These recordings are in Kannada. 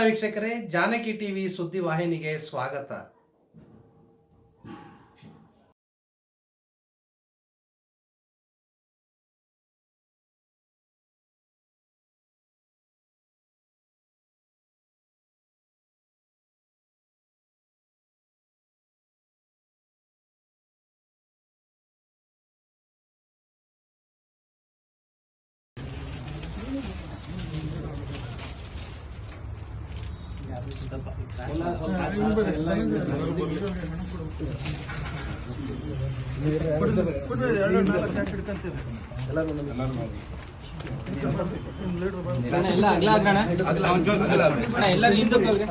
ವೀಕ್ಷಕರೇ ಜಾನಕಿ ಟಿವಿ ಸುದ್ದಿ ವಾಹಿನಿಗೆ ಸ್ವಾಗತ ಎಲ್ಲ ಅಗ್ಲ ಅಣ್ಣ ಎಲ್ಲ ನಿಂತಕ್ಕೆ ಹೋಗ್ರಿ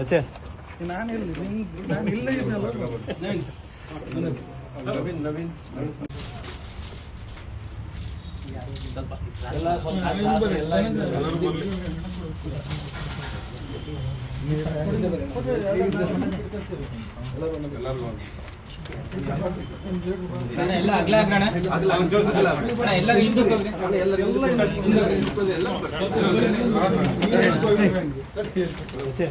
ಅಚ್ಚೆ ಎಲ್ಲ ಸ್ವಲ್ಪ ನವೀನ್ ಅಣ್ಣ ಎಲ್ಲ ಅಗ್ಲ ಅಣ್ಣ ಎಲ್ಲ ನಿಂತಕ್ಕೆ ಹೋಗ್ರಿ ಅಚ್ಚೆ